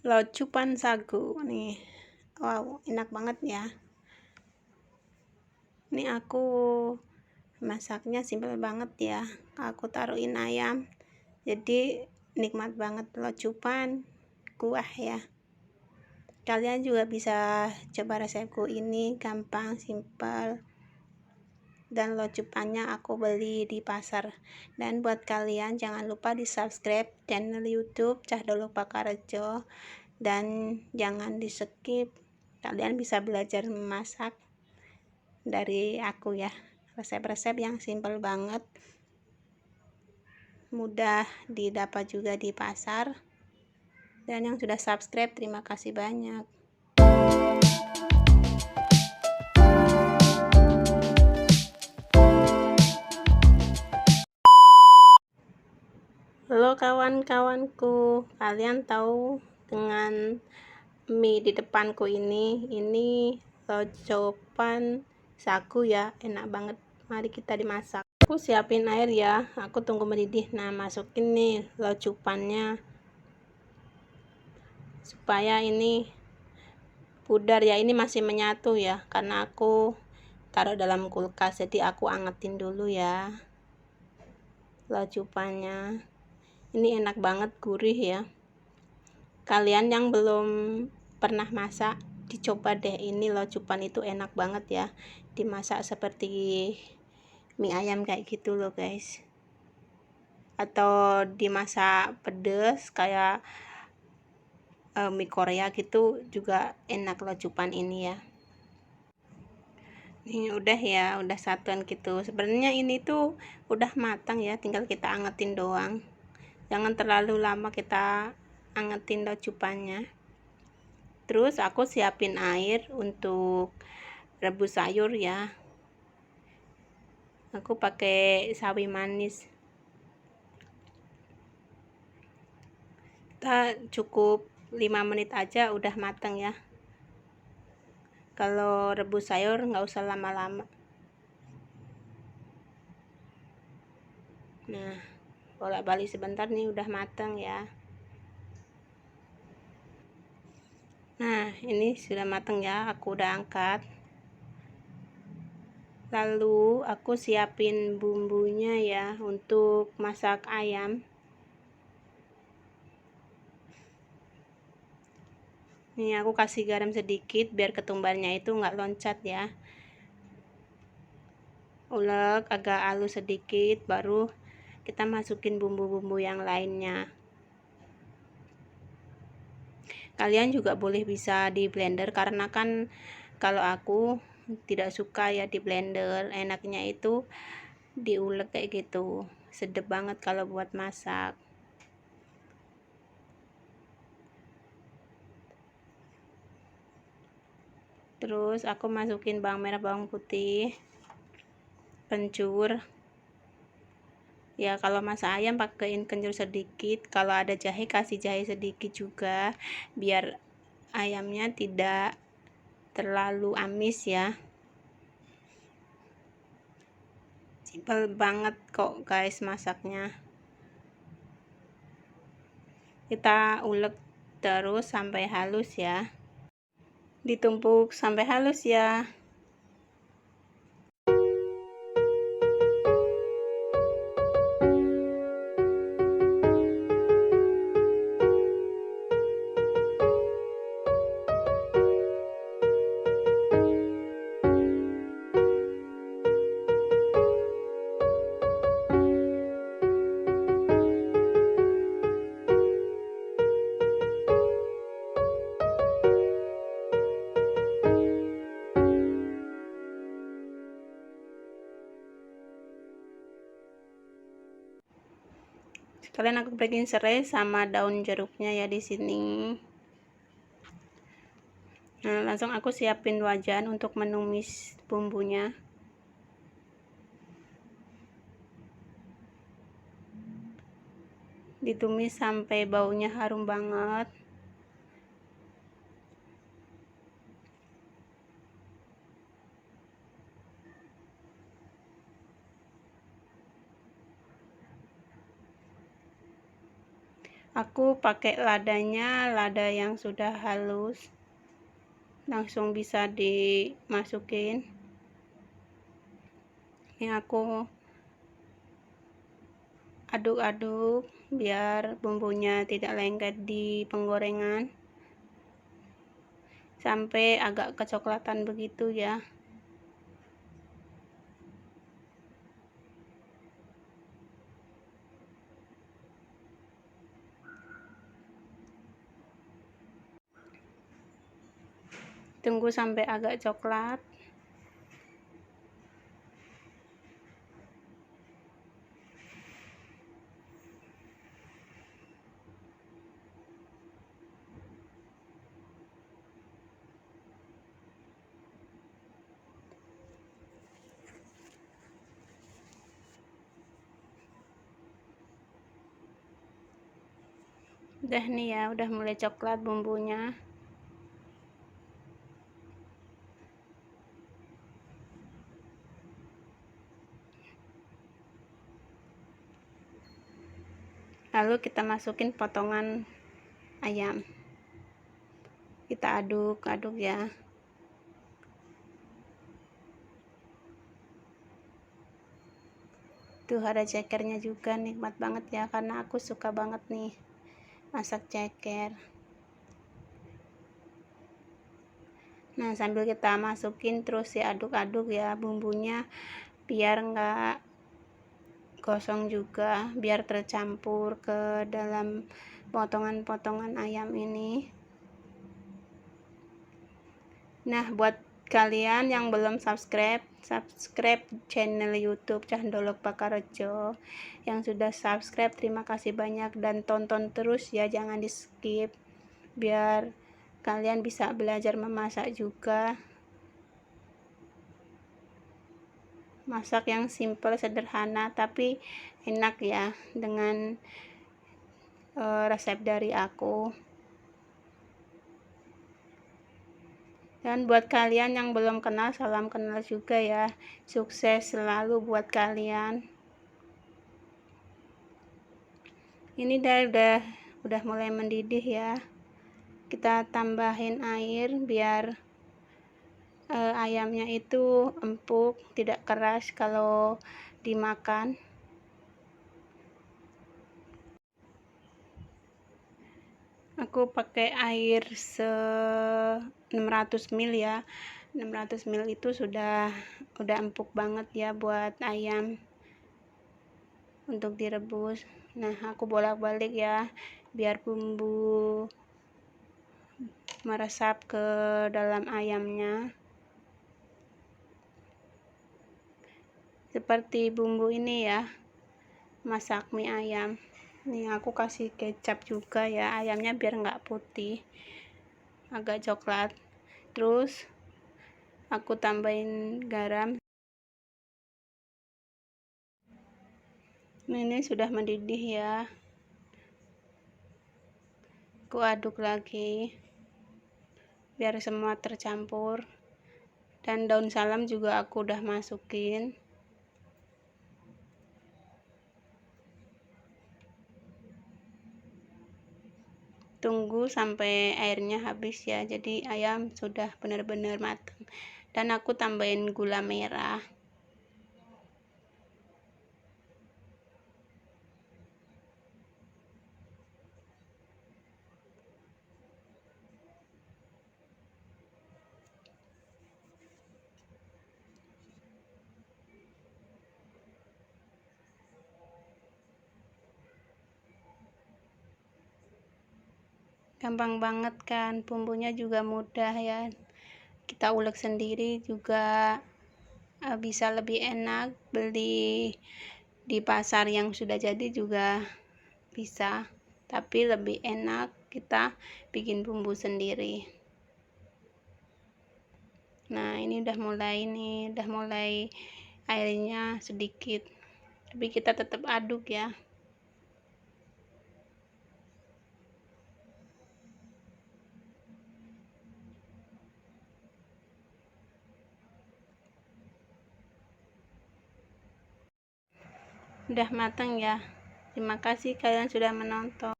locupan sagu. Nih wow enak banget ya. Ini aku masaknya simpel banget ya. Aku taruhin ayam. Jadi nikmat banget locupan kuah ya. Kalian juga bisa coba resepku ini gampang simpel dan locupannya aku beli di pasar. Dan buat kalian jangan lupa di subscribe channel youtube Cah Dolo Pakarejo dan jangan di skip kalian bisa belajar memasak dari aku ya. Resep-resep yang simple banget mudah didapat juga di pasar. Dan yang sudah subscribe terima kasih banyak kawan-kawanku, kalian tahu dengan mie di depanku ini, ini locopan sagu ya, enak banget. Mari kita dimasak. Aku siapin air ya, aku tunggu mendidih. Nah, masukin nih locupannya supaya ini pudar ya. Ini masih menyatu ya, karena aku taruh dalam kulkas. Jadi aku angetin dulu ya locupannya ini enak banget gurih ya. Kalian yang belum pernah masak dicoba deh. Ini loh cupan itu enak banget ya. Dimasak seperti mie ayam kayak gitu loh guys. Atau dimasak pedes kayak uh, mie Korea gitu juga enak loh cupan ini ya. Ini udah ya udah satuan gitu. Sebenarnya ini tuh udah matang ya tinggal kita angetin doang jangan terlalu lama kita angetin cupannya. Terus aku siapin air untuk rebus sayur ya. Aku pakai sawi manis. Kita cukup 5 menit aja udah matang ya. Kalau rebus sayur nggak usah lama-lama. Nah bolak-balik sebentar nih udah matang ya. Nah ini sudah matang ya aku udah angkat. Lalu aku siapin bumbunya ya untuk masak ayam. Ini aku kasih garam sedikit biar ketumbarnya itu nggak loncat ya. Ulek agak halus sedikit baru kita masukin bumbu-bumbu yang lainnya. Kalian juga boleh bisa di blender karena kan kalau aku tidak suka ya di blender. Enaknya itu diulek kayak gitu. Sedep banget kalau buat masak. Terus aku masukin bawang merah bawang putih kencur ya kalau masak ayam pakaiin kencur sedikit kalau ada jahe kasih jahe sedikit juga biar ayamnya tidak terlalu amis ya. Simpel banget kok guys masaknya. Kita ulek terus sampai halus ya. Ditumpuk sampai halus ya kalian aku bikin serai sama daun jeruknya ya di sini. Nah langsung aku siapin wajan untuk menumis bumbunya. Ditumis sampai baunya harum banget aku pakai ladanya lada yang sudah halus. Langsung bisa dimasukin. Ini aku aduk-aduk biar bumbunya tidak lengket di penggorengan. Sampai agak kecoklatan begitu ya tunggu sampai agak coklat. Udah nih ya udah mulai coklat bumbunya lalu kita masukin potongan ayam. Kita aduk-aduk ya. Tuh ada cekernya juga nikmat banget ya karena aku suka banget nih masak ceker. Nah sambil kita masukin terus ya aduk-aduk ya bumbunya biar enggak gosong juga biar tercampur ke dalam potongan-potongan ayam ini. Nah buat kalian yang belum subscribe subscribe channel youtube Cahdolok Pakarejo yang sudah subscribe terima kasih banyak dan tonton terus ya jangan di skip. Biar kalian bisa belajar memasak juga masak yang simple sederhana tapi enak ya dengan uh, resep dari aku. Dan buat kalian yang belum kenal salam kenal juga ya. Sukses selalu buat kalian. Ini udah udah udah mulai mendidih ya. Kita tambahin air biar uh, ayamnya itu empuk tidak keras kalau dimakan. Aku pakai air se 600 ml ya. 600 ml itu sudah udah empuk banget ya buat ayam untuk direbus. Nah aku bolak-balik ya biar bumbu meresap ke dalam ayamnya seperti bumbu ini ya. Masak mie ayam. Ini aku kasih kecap juga ya. Ayamnya biar nggak putih. Agak coklat. Terus aku tambahin garam. Ini sudah mendidih ya. Aku aduk lagi. Biar semua tercampur. Dan daun salam juga aku udah masukin tunggu sampai airnya habis ya. Jadi ayam sudah benar-benar matang. Dan aku tambahin gula merah gampang banget kan bumbunya juga mudah ya. Kita ulek sendiri juga uh, bisa lebih enak beli di pasar yang sudah jadi juga bisa. Tapi lebih enak kita bikin bumbu sendiri. Nah ini udah mulai nih udah mulai airnya sedikit. Tapi kita tetap aduk ya udah matang ya. Terima kasih kalian sudah menonton